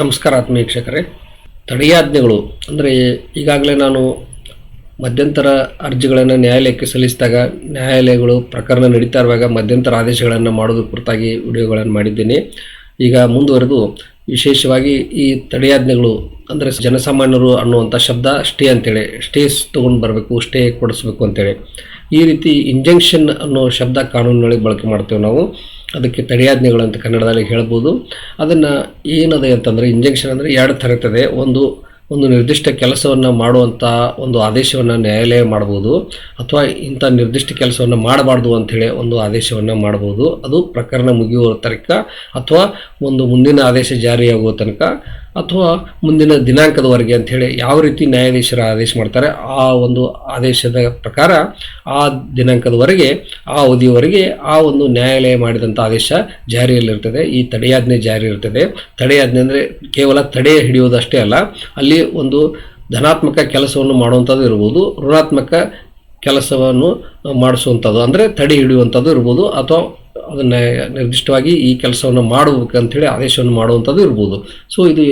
ನಮಸ್ಕಾರ ಆತ್ಮೀಯ ತಡೆಯಾಜ್ಞೆಗಳು, ಅಂದರೆ ಈಗಾಗಲೇ ನಾನು ಮಧ್ಯಂತರ ಅರ್ಜಿಗಳನ್ನು ನ್ಯಾಯಾಲಯಕ್ಕೆ ಸಲ್ಲಿಸಿದಾಗ ನ್ಯಾಯಾಲಯಗಳು ಪ್ರಕರಣ ನಡೀತಾ ಇರುವಾಗ ಮಧ್ಯಂತರ ಆದೇಶಗಳನ್ನು ಮಾಡೋದು ಕುರಿತಾಗಿ ವಿಡಿಯೋಗಳನ್ನು ಮಾಡಿದ್ದೀನಿ. ಈಗ ಮುಂದುವರೆದು ವಿಶೇಷವಾಗಿ ಈ ತಡೆಯಾಜ್ಞೆಗಳು, ಅಂದರೆ ಜನಸಾಮಾನ್ಯರು ಅನ್ನುವಂಥ ಶಬ್ದ ಸ್ಟೇ ಅಂತೇಳಿ, ಸ್ಟೇಸ್ ತೊಗೊಂಡು ಬರಬೇಕು, ಸ್ಟೇ ಕೊಡಿಸ್ಬೇಕು ಅಂತೇಳಿ. ಈ ರೀತಿ ಇಂಜೆಕ್ಷನ್ ಅನ್ನೋ ಶಬ್ದ ಕಾನೂನಿನೊಳಗೆ ಬಳಕೆ ಮಾಡ್ತೇವೆ ನಾವು. ಅದಕ್ಕೆ ತಡೆಯಾಜ್ಞೆಗಳು ಅಂತ ಕನ್ನಡದಲ್ಲಿ ಹೇಳ್ಬೋದು. ಅದನ್ನು ಏನದೆ ಅಂತಂದರೆ ಇಂಜೆಕ್ಷನ್ ಅಂದರೆ ಎರಡು ಥರ ಇರ್ತದೆ ಒಂದು ಒಂದು ನಿರ್ದಿಷ್ಟ ಕೆಲಸವನ್ನು ಮಾಡುವಂಥ ಒಂದು ಆದೇಶವನ್ನು ನ್ಯಾಯಾಲಯ ಮಾಡ್ಬೋದು. ಅಥವಾ ಇಂಥ ನಿರ್ದಿಷ್ಟ ಕೆಲಸವನ್ನು ಮಾಡಬಾರ್ದು ಅಂಥೇಳಿ ಒಂದು ಆದೇಶವನ್ನು ಮಾಡ್ಬೋದು. ಅದು ಪ್ರಕರಣ ಮುಗಿಯುವ ತನಕ ಅಥವಾ ಒಂದು ಮುಂದಿನ ಆದೇಶ ಜಾರಿಯಾಗುವ ತನಕ ಅಥವಾ ಮುಂದಿನ ದಿನಾಂಕದವರೆಗೆ ಅಂಥೇಳಿ ಯಾವ ರೀತಿ ನ್ಯಾಯಾಧೀಶರ ಆದೇಶ ಮಾಡ್ತಾರೆ, ಆ ಒಂದು ಆದೇಶದ ಪ್ರಕಾರ ಆ ದಿನಾಂಕದವರೆಗೆ, ಆ ಅವಧಿಯವರೆಗೆ ಆ ಒಂದು ನ್ಯಾಯಾಲಯ ಮಾಡಿದಂಥ ಆದೇಶ ಜಾರಿಯಲ್ಲಿರ್ತದೆ. ಈ ತಡೆಯಾಜ್ಞೆ ಜಾರಿ ಇರ್ತದೆ ತಡೆಯಾಜ್ಞೆ ಅಂದರೆ ಕೇವಲ ತಡೆ ಹಿಡಿಯೋದಷ್ಟೇ ಅಲ್ಲ, ಅಲ್ಲಿ ಒಂದು ಧನಾತ್ಮಕ ಕೆಲಸವನ್ನು ಮಾಡುವಂಥದ್ದು ಇರ್ಬೋದು, ಋಣಾತ್ಮಕ ಕೆಲಸವನ್ನು ಮಾಡಿಸುವಂಥದ್ದು, ಅಂದರೆ ತಡೆ ಹಿಡಿಯುವಂಥದ್ದು ಇರ್ಬೋದು, ಅಥವಾ ಅದನ್ನು ನಿರ್ದಿಷ್ಟವಾಗಿ ಈ ಕೆಲಸವನ್ನು ಮಾಡಬೇಕಂತೇಳಿ ಆದೇಶವನ್ನು ಮಾಡುವಂಥದ್ದು ಇರ್ಬೋದು. ಸೊ ಇದು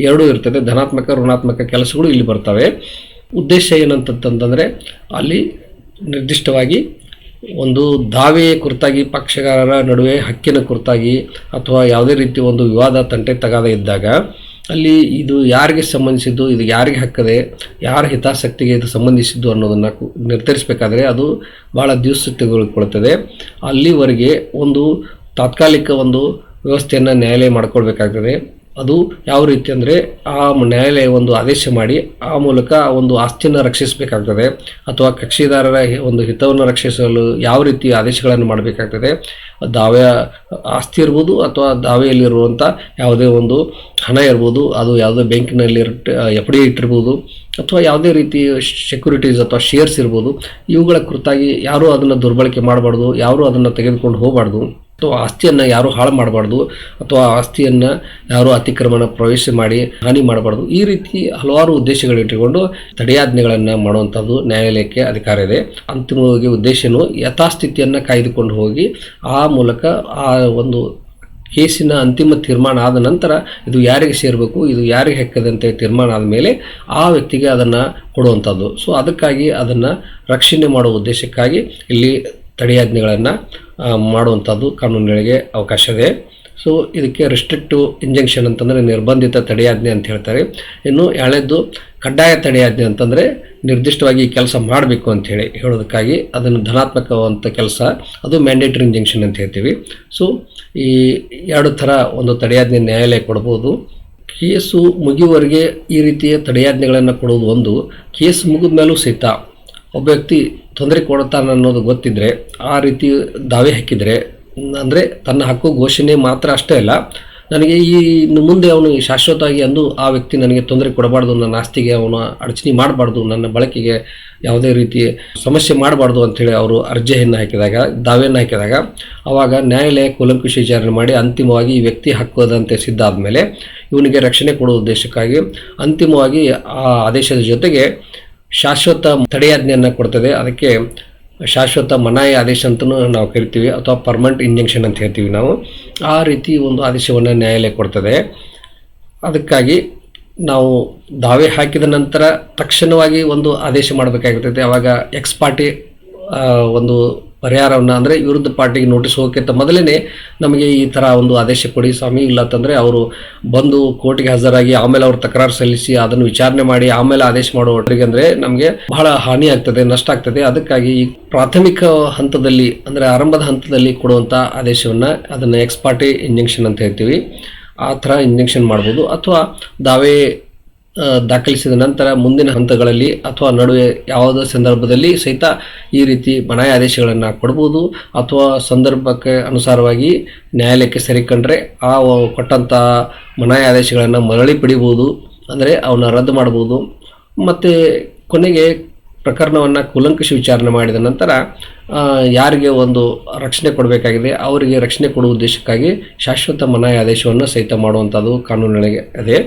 ಎರಡೂ ಇರ್ತದೆ. ಧನಾತ್ಮಕ, ಋಣಾತ್ಮಕ ಕೆಲಸಗಳು ಇಲ್ಲಿ ಬರ್ತವೆ. ಉದ್ದೇಶ ಏನಂತಂತಂದರೆ, ಅಲ್ಲಿ ನಿರ್ದಿಷ್ಟವಾಗಿ ಒಂದು ದಾವೆಯ ಕುರಿತಾಗಿ, ಪಕ್ಷಗಾರರ ನಡುವೆ ಹಕ್ಕಿನ ಕುರಿತಾಗಿ ಅಥವಾ ಯಾವುದೇ ರೀತಿ ಒಂದು ವಿವಾದ, ತಂಟೆ ತಗಾದ ಇದ್ದಾಗ ಅಲ್ಲಿ ಇದು ಯಾರಿಗೆ ಸಂಬಂಧಿಸಿದ್ದು, ಇದು ಯಾರಿಗೆ ಹಕ್ಕದೆ, ಯಾರ ಹಿತಾಸಕ್ತಿಗೆ ಇದು ಸಂಬಂಧಿಸಿದ್ದು ಅನ್ನೋದನ್ನು ನಿರ್ಧರಿಸಬೇಕಾದ್ರೆ ಅದು ಭಾಳ ದಿವಸ ತೆಗೆದುಕೊಳ್ಳುತ್ತದೆ ಅಲ್ಲಿವರೆಗೆ ಒಂದು ತಾತ್ಕಾಲಿಕ ಒಂದು ವ್ಯವಸ್ಥೆಯನ್ನು ನ್ಯಾಯಾಲಯ ಮಾಡ್ಕೊಳ್ಬೇಕಾಗ್ತದೆ. ಅದು ಯಾವ ರೀತಿ ಅಂದರೆ ಆ ನ್ಯಾಯಾಲಯ ಒಂದು ಆದೇಶ ಮಾಡಿ ಆ ಮೂಲಕ ಒಂದು ಆಸ್ತಿಯನ್ನು ರಕ್ಷಿಸಬೇಕಾಗ್ತದೆ ಅಥವಾ ಕಕ್ಷಿದಾರರ ಒಂದು ಹಿತವನ್ನು ರಕ್ಷಿಸಲು ಯಾವ ರೀತಿ ಆದೇಶಗಳನ್ನು ಮಾಡಬೇಕಾಗ್ತದೆ. ದಾವೆಯ ಆಸ್ತಿ ಇರ್ಬೋದು ಅಥವಾ ದಾವೆಯಲ್ಲಿರುವಂಥ ಯಾವುದೇ ಒಂದು ಹಣ ಇರ್ಬೋದು, ಅದು ಯಾವುದೇ ಬ್ಯಾಂಕಿನಲ್ಲಿ ಎಫ್ ಡಿ ಇಟ್ಟಿರ್ಬೋದು ಅಥವಾ ಯಾವುದೇ ರೀತಿ ಸೆಕ್ಯೂರಿಟೀಸ್ ಅಥವಾ ಶೇರ್ಸ್ ಇರ್ಬೋದು, ಇವುಗಳ ಕುರಿತಾಗಿ ಯಾರೂ ಅದನ್ನು ದುರ್ಬಳಕೆ ಮಾಡಬಾರ್ದು, ಯಾರೂ ಅದನ್ನು ತೆಗೆದುಕೊಂಡು ಹೋಗಬಾರ್ದು. ಅಥವಾ ಆಸ್ತಿಯನ್ನು ಯಾರು ಹಾಳು ಮಾಡಬಾರ್ದು ಅಥವಾ ಆಸ್ತಿಯನ್ನು ಯಾರು ಅತಿಕ್ರಮಣ ಪ್ರವೇಶ ಮಾಡಿ ಹಾನಿ ಮಾಡಬಾರ್ದು, ಈ ರೀತಿ ಹಲವಾರು ಉದ್ದೇಶಗಳಿಟ್ಟುಕೊಂಡು ತಡೆಯಾಜ್ಞೆಗಳನ್ನು ಮಾಡುವಂಥದ್ದು ನ್ಯಾಯಾಲಯಕ್ಕೆ ಅಧಿಕಾರ ಇದೆ. ಅಂತಿಮವಾಗಿ ಉದ್ದೇಶನು ಯಥಾಸ್ಥಿತಿಯನ್ನು ಕಾಯ್ದುಕೊಂಡು ಹೋಗಿ ಆ ಮೂಲಕ ಆ ಒಂದು ಕೇಸಿನ ಅಂತಿಮ ತೀರ್ಮಾನ ಆದ ನಂತರ ಇದು ಯಾರಿಗೆ ಸೇರಬೇಕು, ಇದು ಯಾರಿಗೆ ಹೆಕ್ಕದಂತೆ ತೀರ್ಮಾನ ಆದ ಮೇಲೆ ಆ ವ್ಯಕ್ತಿಗೆ ಅದನ್ನು ಕೊಡುವಂಥದ್ದು ಸೊ ಅದಕ್ಕಾಗಿ ಅದನ್ನು ರಕ್ಷಣೆ ಮಾಡುವ ಉದ್ದೇಶಕ್ಕಾಗಿ ಇಲ್ಲಿ ತಡೆಯಾಜ್ಞೆಗಳನ್ನು ಮಾಡುವಂಥದ್ದು ಕಾನೂನುಗಳಿಗೆ ಅವಕಾಶ ಇದೆ. ಸೊ ಇದಕ್ಕೆ ರೆಸ್ಟ್ರಿಕ್ಟಿವ್ ಇಂಜೆಕ್ಷನ್ ಅಂತಂದರೆ ನಿರ್ಬಂಧಿತ ತಡೆಯಾಜ್ಞೆ ಅಂತ ಹೇಳ್ತಾರೆ. ಇನ್ನು ಎಳೆದ್ದು ಕಡ್ಡಾಯ ತಡೆಯಾಜ್ಞೆ ಅಂತಂದರೆ ನಿರ್ದಿಷ್ಟವಾಗಿ ಕೆಲಸ ಮಾಡಬೇಕು ಅಂತ ಹೇಳಿ ಹೇಳೋದಕ್ಕಾಗಿ ಅದನ್ನು ಧನಾತ್ಮಕವಂಥ ಕೆಲಸ, ಅದು ಮ್ಯಾಂಡೇಟರಿ ಇಂಜೆಕ್ಷನ್ ಅಂತ ಹೇಳ್ತೀವಿ. ಸೊ ಈ ಎರಡು ಥರ ಒಂದು ತಡೆಯಾಜ್ಞೆ ನ್ಯಾಯಾಲಯ ಕೊಡ್ಬೋದು. ಕೇಸು ಮುಗಿಯುವವರೆಗೆ ಈ ರೀತಿಯ ತಡೆಯಾಜ್ಞೆಗಳನ್ನು ಕೊಡೋದು ಒಂದು, ಕೇಸ್ ಮುಗಿದ ಮೇಲೂ ಸಹಿತ ಒಬ್ಬ ವ್ಯಕ್ತಿ ತೊಂದರೆ ಕೊಡುತ್ತಾನೆ ಅನ್ನೋದು ಗೊತ್ತಿದ್ದರೆ ಆ ರೀತಿ ದಾವೆ ಹಾಕಿದರೆ, ಅಂದರೆ ತನ್ನ ಹಕ್ಕು ಘೋಷಣೆ ಮಾತ್ರ ಅಷ್ಟೇ ಅಲ್ಲ, ನನಗೆ ಈ ಮುಂದೆ ಅವನು ಶಾಶ್ವತವಾಗಿ ಅಂದು ಆ ವ್ಯಕ್ತಿ ನನಗೆ ತೊಂದರೆ ಕೊಡಬಾರ್ದು, ನನ್ನ ಆಸ್ತಿಗೆ ಅವನು ಅಡಚಣೆ ಮಾಡಬಾರ್ದು, ನನ್ನ ಬಳಕೆಗೆ ಯಾವುದೇ ರೀತಿ ಸಮಸ್ಯೆ ಮಾಡಬಾರ್ದು ಅಂಥೇಳಿ ಅವರು ಅರ್ಜಿಯನ್ನು ಹಾಕಿದಾಗ, ದಾವೆಯನ್ನು ಹಾಕಿದಾಗ ಆವಾಗ ನ್ಯಾಯಾಲಯ ಕೂಲಂಕುಷ ವಿಚಾರಣೆ ಮಾಡಿ ಅಂತಿಮವಾಗಿ ಈ ವ್ಯಕ್ತಿ ಹಕ್ಕೋದಂತೆ ಸಿದ್ಧ ಆದಮೇಲೆ ಇವನಿಗೆ ರಕ್ಷಣೆ ಕೊಡುವ ಉದ್ದೇಶಕ್ಕಾಗಿ ಅಂತಿಮವಾಗಿ ಆ ಆದೇಶದ ಜೊತೆಗೆ ಶಾಶ್ವತ ತಡೆಯಾಜ್ಞೆಯನ್ನು ಕೊಡ್ತದೆ. ಅದಕ್ಕೆ ಶಾಶ್ವತ ಮನಾಯ ಆದೇಶ ಅಂತಲೂ ನಾವು ಕರಿತೀವಿ, ಅಥವಾ ಪರ್ಮನೆಂಟ್ ಇಂಜೆಕ್ಷನ್ ಅಂತ ಹೇಳ್ತೀವಿ ನಾವು. ಆ ರೀತಿ ಒಂದು ಆದೇಶವನ್ನು ನ್ಯಾಯಾಲಯ ಕೊಡ್ತದೆ. ಅದಕ್ಕಾಗಿ ನಾವು ದಾವೆ ಹಾಕಿದ ನಂತರ ತಕ್ಷಣವಾಗಿ ಒಂದು ಆದೇಶ ಮಾಡಬೇಕಾಗಿರ್ತೈತೆ ಆವಾಗ ಎಕ್ಸ್ ಪಾರ್ಟಿ ಒಂದು ಪರಿಹಾರವನ್ನು ಅಂದರೆ ವಿರುದ್ಧ ಪಾರ್ಟಿಗೆ ನೋಟಿಸ್ ಹೋಗೋಕ್ಕಿಂತ ಮೊದಲೇ ನಮಗೆ ಈ ಥರ ಒಂದು ಆದೇಶ ಕೊಡಿ ಸ್ವಾಮಿ. ಇಲ್ಲ ಅಂತಂದರೆ ಅವರು ಬಂದು ಕೋರ್ಟಿಗೆ ಹಾಜರಾಗಿ ಆಮೇಲೆ ಅವರು ತಕರಾರು ಸಲ್ಲಿಸಿ ಅದನ್ನು ವಿಚಾರಣೆ ಮಾಡಿ ಆಮೇಲೆ ಆದೇಶ ಮಾಡುವವರಿಗೆ ಅಂದರೆ ನಮಗೆ ಬಹಳ ಹಾನಿ ಆಗ್ತದೆ, ನಷ್ಟ ಆಗ್ತದೆ. ಅದಕ್ಕಾಗಿ ಈ ಪ್ರಾಥಮಿಕ ಹಂತದಲ್ಲಿ ಅಂದರೆ ಆರಂಭದ ಹಂತದಲ್ಲಿ ಕೊಡುವಂಥ ಆದೇಶವನ್ನು ಅದನ್ನು ಎಕ್ಸ್ ಪಾರ್ಟಿ ಇಂಜೆಕ್ಷನ್ ಅಂತ ಹೇಳ್ತೀವಿ. ಆ ಥರ ಇಂಜೆಕ್ಷನ್ ಮಾಡ್ಬೋದು. ಅಥವಾ ದಾವೆ ದಾಖಲಿಸಿದ ನಂತರ ಮುಂದಿನ ಹಂತಗಳಲ್ಲಿ ಅಥವಾ ನಡುವೆ ಯಾವುದೇ ಸಂದರ್ಭದಲ್ಲಿ ಸಹಿತ ಈ ರೀತಿ ಮನಾಯ ಆದೇಶಗಳನ್ನು ಕೊಡ್ಬೋದು ಅಥವಾ ಸಂದರ್ಭಕ್ಕೆ ಅನುಸಾರವಾಗಿ ನ್ಯಾಯಾಲಯಕ್ಕೆ ಸೇರಿಕೊಂಡ್ರೆ ಆ ಕೊಟ್ಟಂಥ ಮನಾಯ ಆದೇಶಗಳನ್ನು ಮರಳಿ ಪಡಿಬೋದು. ಅಂದರೆ ಅವನ್ನ ರದ್ದು ಮಾಡ್ಬೋದು. ಮತ್ತು ಕೊನೆಗೆ ಪ್ರಕರಣವನ್ನು ಕೂಲಂಕಷ ವಿಚಾರಣೆ ಮಾಡಿದ ನಂತರ ಯಾರಿಗೆ ಒಂದು ರಕ್ಷಣೆ ಕೊಡಬೇಕಾಗಿದೆ, ಅವರಿಗೆ ರಕ್ಷಣೆ ಕೊಡುವ ಉದ್ದೇಶಕ್ಕಾಗಿ ಶಾಶ್ವತ ಮನಾಯ ಆದೇಶವನ್ನು ಸಹಿತ ಮಾಡುವಂಥದ್ದು ಕಾನೂನಿನೊಳಗೆ ಅದೇ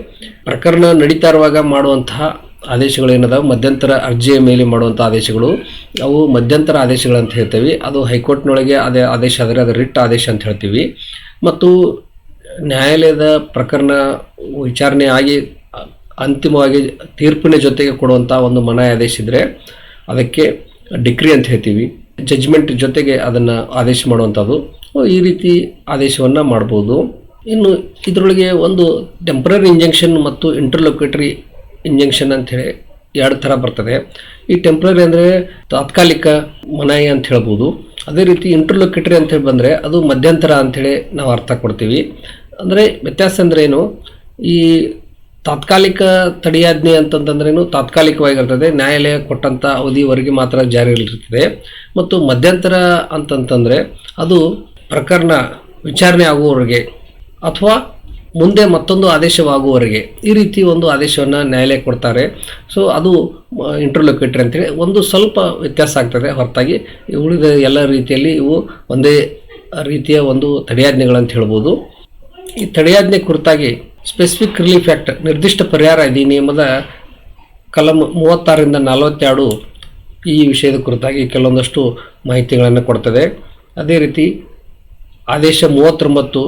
ಪ್ರಕರಣ ನಡೀತಾ ಇರುವಾಗ ಮಾಡುವಂತಹ ಆದೇಶಗಳು ಏನದಾವೆ? ಮಧ್ಯಂತರ ಅರ್ಜಿಯ ಮೇಲೆ ಮಾಡುವಂಥ ಆದೇಶಗಳು. ಅವು ಮಧ್ಯಂತರ ಆದೇಶಗಳಂತ ಹೇಳ್ತೇವೆ. ಅದು ಹೈಕೋರ್ಟ್ನೊಳಗೆ ಅದೇ ಆದೇಶ ಆದರೆ ಅದು ರಿಟ್ ಆದೇಶ ಅಂತ ಹೇಳ್ತೀವಿ. ಮತ್ತು ನ್ಯಾಯಾಲಯದ ಪ್ರಕರಣ ವಿಚಾರಣೆ ಆಗಿ ಅಂತಿಮವಾಗಿ ತೀರ್ಪಿನ ಜೊತೆಗೆ ಕೊಡುವಂಥ ಒಂದು ಮನಾಯ ಆದೇಶ ಇದ್ದರೆ ಅದಕ್ಕೆ ಡಿಕ್ರಿ ಅಂತ ಹೇಳ್ತೀವಿ. ಜಜ್ಮೆಂಟ್ ಜೊತೆಗೆ ಅದನ್ನು ಆದೇಶ ಮಾಡುವಂಥದ್ದು ಈ ರೀತಿ ಆದೇಶವನ್ನು ಮಾಡ್ಬೋದು. ಇನ್ನು ಇದರೊಳಗೆ ಒಂದು ಟೆಂಪ್ರರಿ ಇಂಜೆಕ್ಷನ್ ಮತ್ತು ಇಂಟರ್ಲೊಕೇಟರಿ ಇಂಜೆಕ್ಷನ್ ಅಂಥೇಳಿ ಎರಡು ಥರ ಬರ್ತದೆ. ಈ ಟೆಂಪ್ರರಿ ಅಂದರೆ ತಾತ್ಕಾಲಿಕ ಮನಾಯಿ ಅಂತ ಹೇಳ್ಬೋದು. ಅದೇ ರೀತಿ ಇಂಟರ್ಲೊಕೇಟರಿ ಅಂತೇಳಿ ಬಂದರೆ ಅದು ಮಧ್ಯಂತರ ಅಂಥೇಳಿ ನಾವು ಅರ್ಥ ಕೊಡ್ತೀವಿ. ಅಂದರೆ ವ್ಯತ್ಯಾಸ ಅಂದ್ರೇನು ಈ ತಾತ್ಕಾಲಿಕ ತಡೆಯಾಜ್ಞೆ ಅಂತಂತಂದ್ರೇನು ತಾತ್ಕಾಲಿಕವಾಗಿರ್ತದೆ ನ್ಯಾಯಾಲಯ ಕೊಟ್ಟಂಥ ಅವಧಿವರೆಗೆ ಮಾತ್ರ ಜಾರಿಯಲ್ಲಿರ್ತದೆ ಮತ್ತು ಮಧ್ಯಂತರ ಅಂತಂತಂದರೆ ಅದು ಪ್ರಕರಣ ವಿಚಾರಣೆ ಆಗುವವರೆಗೆ ಅಥವಾ ಮುಂದೆ ಮತ್ತೊಂದು ಆದೇಶವಾಗುವವರೆಗೆ ಈ ರೀತಿ ಒಂದು ಆದೇಶವನ್ನು ನ್ಯಾಯಾಲಯ ಕೊಡ್ತಾರೆ. ಸೊ ಅದು ಇಂಟರ್ಲೊಕೇಟರ್ ಅಂತೇಳಿ ಒಂದು ಸ್ವಲ್ಪ ವ್ಯತ್ಯಾಸ ಆಗ್ತದೆ. ಹೊರತಾಗಿ ಉಳಿದ ಎಲ್ಲ ರೀತಿಯಲ್ಲಿ ಇವು ಒಂದೇ ರೀತಿಯ ಒಂದು ತಡೆಯಾಜ್ಞೆಗಳಂತ ಹೇಳ್ಬೋದು. ಈ ತಡೆಯಾಜ್ಞೆ ಕುರಿತಾಗಿ ಸ್ಪೆಸಿಫಿಕ್ ರಿಲೀಫ್ ಆ್ಯಕ್ಟ್ ನಿರ್ದಿಷ್ಟ ಪರಿಹಾರ ನಿಯಮದ ಕಲಂ ಮೂವತ್ತಾರರಿಂದ ನಲವತ್ತೆರಡು ಈ ವಿಷಯದ ಕುರಿತಾಗಿ ಕೆಲವೊಂದಷ್ಟು ಮಾಹಿತಿಗಳನ್ನು ಕೊಡ್ತದೆ. ಅದೇ ರೀತಿ ಆದೇಶ ಮೂವತ್ತೊಂಬತ್ತು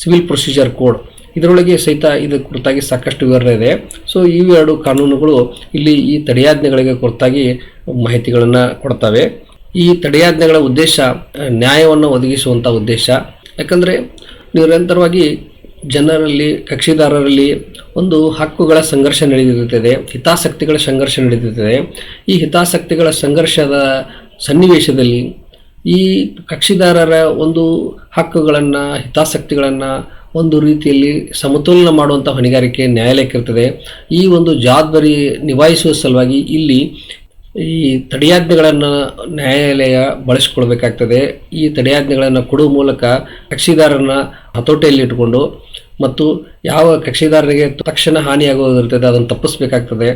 ಸಿವಿಲ್ ಪ್ರೊಸೀಜರ್ ಕೋಡ್ ಇದರೊಳಗೆ ಸಹಿತ ಇದರ ಕುರಿತಾಗಿ ಸಾಕಷ್ಟು ವಿವರಣೆ ಇದೆ. ಸೊ ಎರಡು ಕಾನೂನುಗಳು ಇಲ್ಲಿ ಈ ತಡೆಯಾಜ್ಞೆಗಳಿಗೆ ಕುರಿತಾಗಿ ಮಾಹಿತಿಗಳನ್ನು ಕೊಡ್ತವೆ. ಈ ತಡೆಯಾಜ್ಞೆಗಳ ಉದ್ದೇಶ ನ್ಯಾಯವನ್ನು ಒದಗಿಸುವಂಥ ಉದ್ದೇಶ. ಯಾಕಂದರೆ ನಿರಂತರವಾಗಿ ಜನರಲ್ಲಿ, ಕಕ್ಷಿದಾರರಲ್ಲಿ ಒಂದು ಹಕ್ಕುಗಳ ಸಂಘರ್ಷ ನಡೆದಿರುತ್ತದೆ, ಹಿತಾಸಕ್ತಿಗಳ ಸಂಘರ್ಷ ನಡೆದಿರುತ್ತದೆ. ಈ ಹಿತಾಸಕ್ತಿಗಳ ಸಂಘರ್ಷದ ಸನ್ನಿವೇಶದಲ್ಲಿ ಈ ಕಕ್ಷಿದಾರರ ಒಂದು ಹಕ್ಕುಗಳನ್ನು, ಹಿತಾಸಕ್ತಿಗಳನ್ನು ಒಂದು ರೀತಿಯಲ್ಲಿ ಸಮತೋಲನ ಮಾಡುವಂಥ ಹೊಣೆಗಾರಿಕೆ ನ್ಯಾಯಾಲಯಕ್ಕೆ ಇರ್ತದೆ. ಈ ಒಂದು ಜವಾಬ್ದಾರಿ ನಿಭಾಯಿಸುವ ಸಲುವಾಗಿ ಇಲ್ಲಿ ಈ ತಡೆಯಾಜ್ಞೆಗಳನ್ನು ನ್ಯಾಯಾಲಯ ಬಳಸಿಕೊಳ್ಬೇಕಾಗ್ತದೆ. ಈ ತಡೆಯಾಜ್ಞೆಗಳನ್ನು ಕೊಡುವ ಮೂಲಕ ಕಕ್ಷಿದಾರರನ್ನ ಹತೋಟಿಯಲ್ಲಿಟ್ಟುಕೊಂಡು ಮತ್ತು ಯಾವ ಕಕ್ಷಿದಾರರಿಗೆ ತಕ್ಷಣ ಹಾನಿಯಾಗುವುದಿರ್ತದೆ ಅದನ್ನು ತಪ್ಪಿಸಬೇಕಾಗ್ತದೆ.